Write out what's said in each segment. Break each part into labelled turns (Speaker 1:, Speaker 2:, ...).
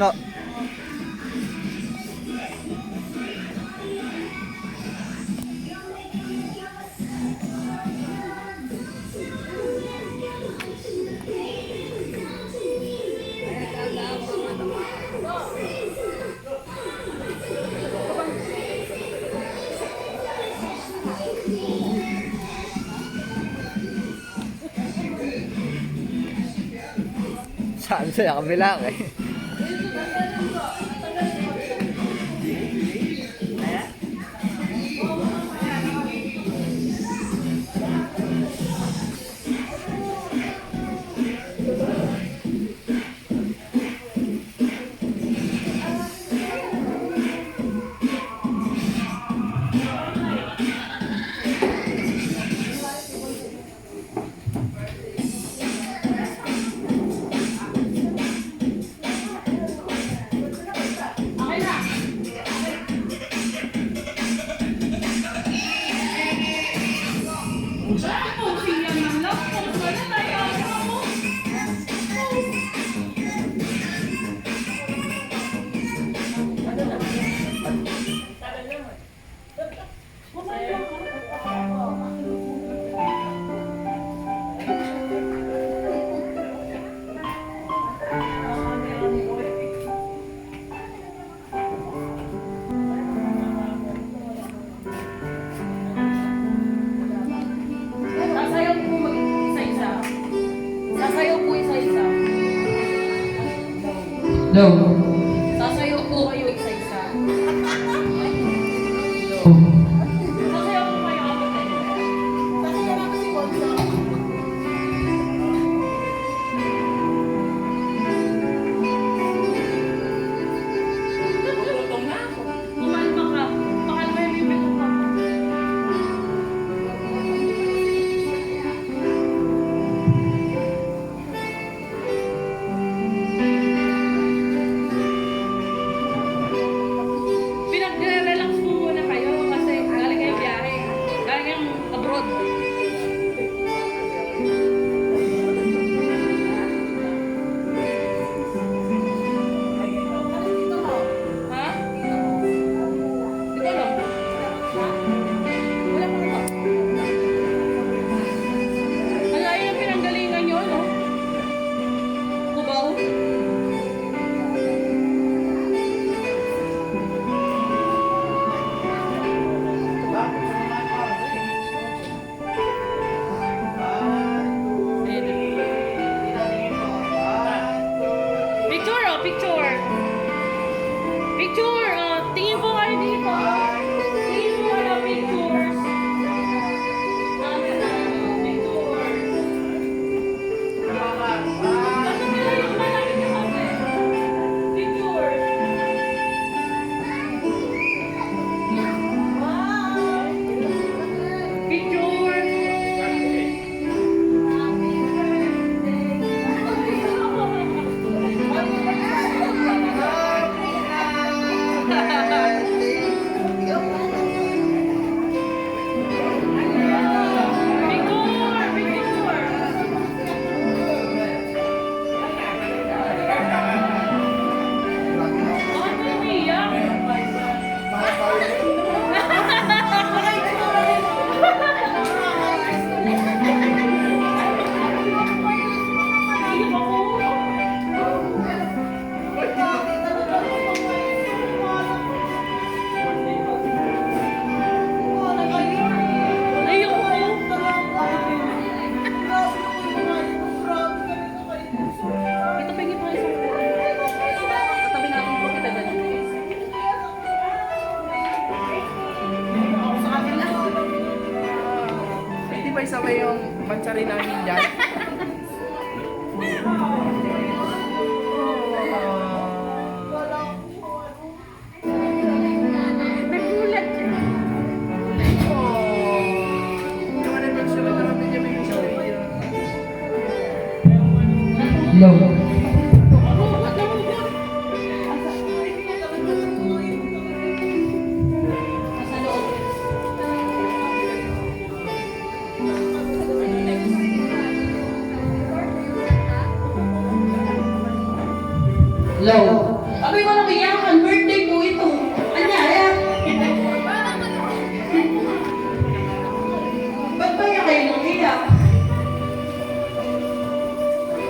Speaker 1: No. Saan
Speaker 2: saya kami lang eh.
Speaker 3: No.
Speaker 2: todo. Low. Abay, walang iyakan. Birthday ko ito. Anyaya. Ba't ba yan kayo nung iyak?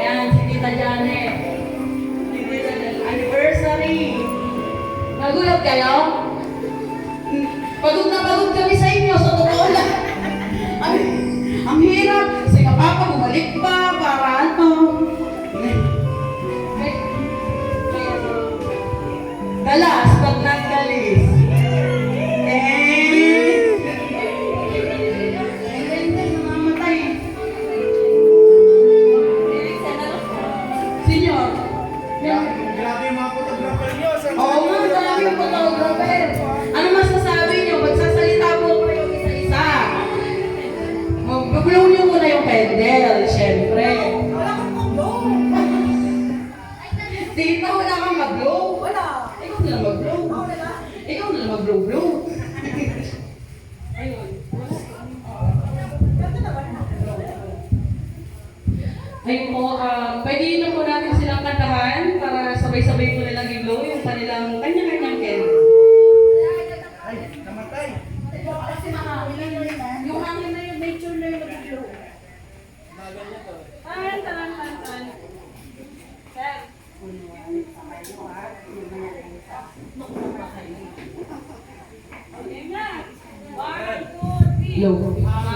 Speaker 3: Yan, si Tita Janet.
Speaker 2: Si Tita
Speaker 3: Janet. Anniversary.
Speaker 2: Nagulat kayo?
Speaker 4: Pagod na pagod kami sa inyo, sa totoo lang. Ay, ang hirap. Sige, Papa, bumalik pa. Alas, Ikaw na lang mag-blow-blow.
Speaker 2: Ayun.
Speaker 4: Ayun po, um, pwede
Speaker 3: nyo
Speaker 4: eu.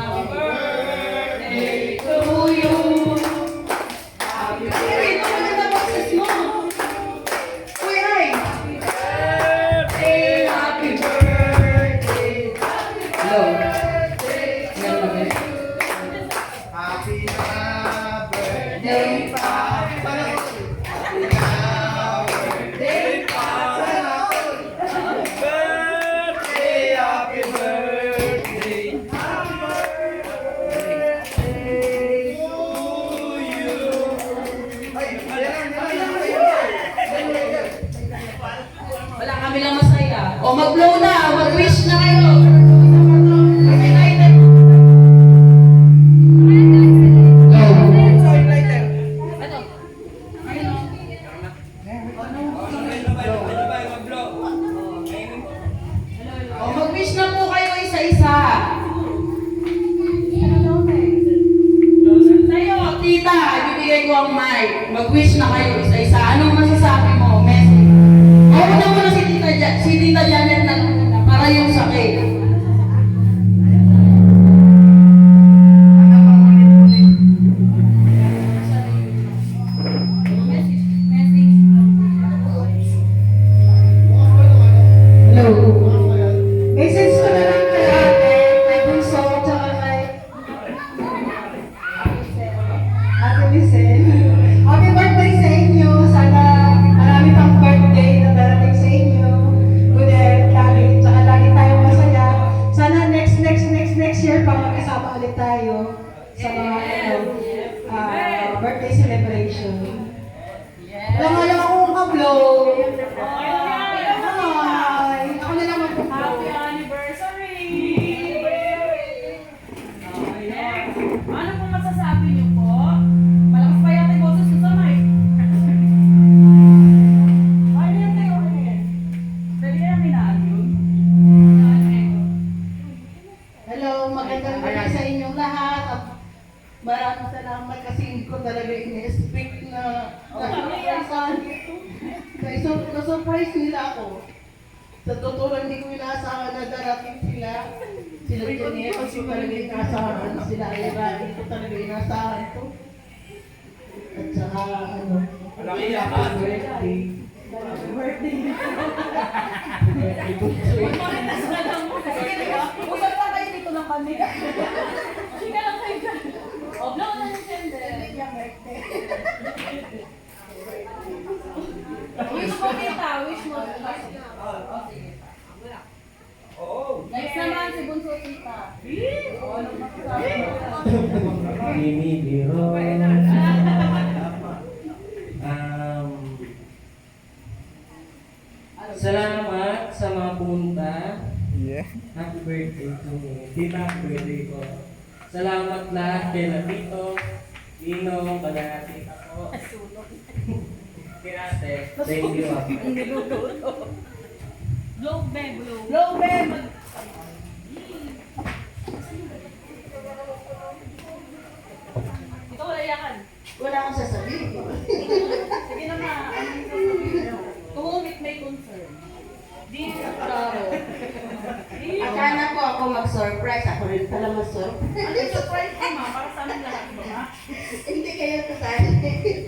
Speaker 4: Uma na Highway Na-surprise nila ako. Sa totoo lang, hindi ko inaasahan na darating sila. Sila Janet, hindi ko talaga inaasahan. Sila Eva, hindi ko talaga inaasahan to. At saka, ano,
Speaker 3: Malaki yan,
Speaker 4: ha? birthday. Birthday.
Speaker 2: Birthday. Birthday. Usap pa tayo dito ng kami.
Speaker 5: Happy birthday to Happy birthday po. Salamat lahat kay Tito, Ninong, Balati, ako. Sulog. Kay ate, thank you. Ah.
Speaker 2: Hindi luluto. Glow
Speaker 4: bag, glow.
Speaker 2: Glow bag! Ito wala yakan.
Speaker 4: Wala akong sasabihin. Po ako rin pala mag-surprise.
Speaker 2: Ano yung surprise mo, ma? Para sa amin lahat mo, ma?
Speaker 4: Hindi kayo kasali.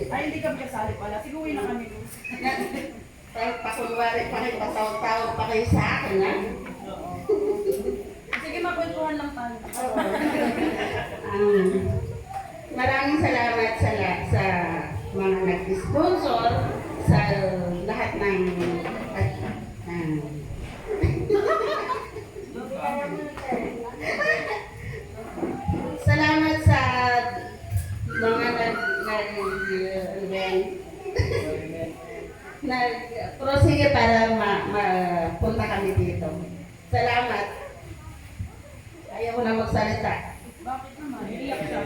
Speaker 2: Ay, hindi kami kasali pala. Sige, uwi na kami.
Speaker 4: Pakunwari pa kayo, pataw-taw pa kayo sa akin, ha?
Speaker 2: Sige, magkwentuhan lang tayo.
Speaker 4: Um, maraming salamat sa, sa mga nag-sponsor sa lahat ng at, um, salamat sa mga nag nag nag nag prosige para ma, mapunta kami dito. Salamat. Ayaw ko na magsalita.
Speaker 2: Bakit naman? Iiyak siya.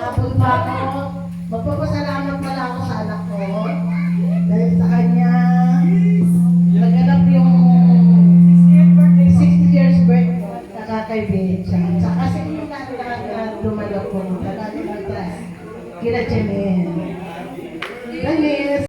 Speaker 4: Habol pa ako. Magpapasalamat pala ako sa anak ko. Dahil sa kanya, naganap yung 60 years birthday. Nakakaibig siya. Sa kasi yung lahat na dumalok ko, trust. Kila Jemen.